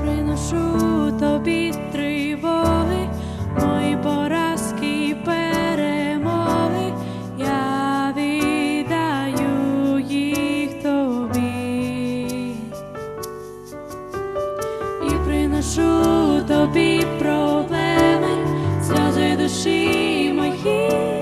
приношу тобі тривоги, мої поразки і я віддаю їх тобі і приношу тобі проблеми, сльози душі мої.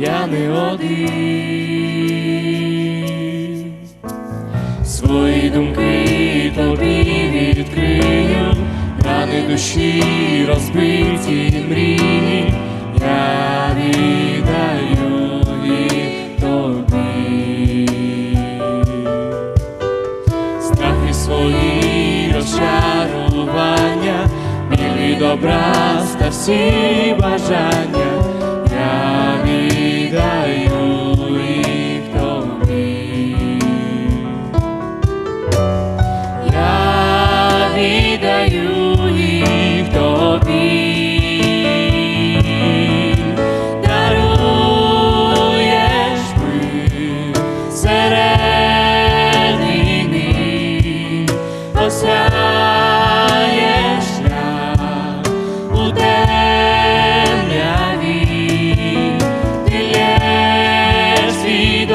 я не один, свої думки тобі відкрию, рани душі розбиті мрії, я віддаю від тобі, страхи свої розчарування, білі добра ста всі бажання. Осяєш шлях у темряві, ти лєш свій.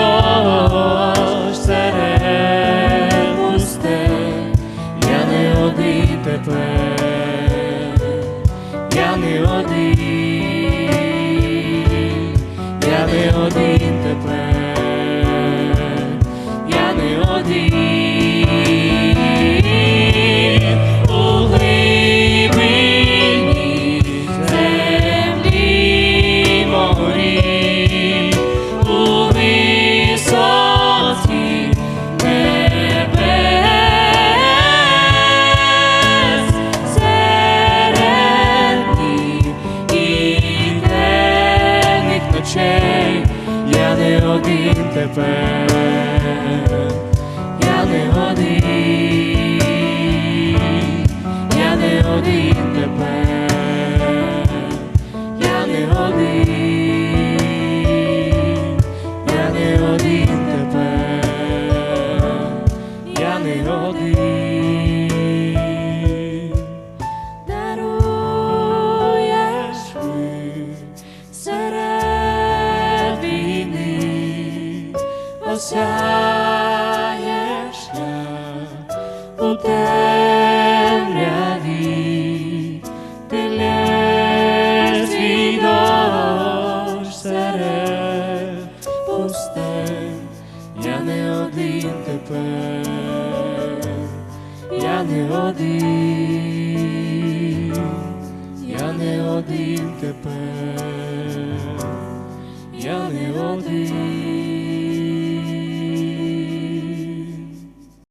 Я не один тепер, я не один, я не один тепер, я не один ночей, я не один тепер, я не один, я не один тепер, я не один, я не один тепер, я не один. Даруєш осяєш шлях у темряві, ти лєш свій дощ серед пустель. Я не один тепер, я не один, я не один тепер.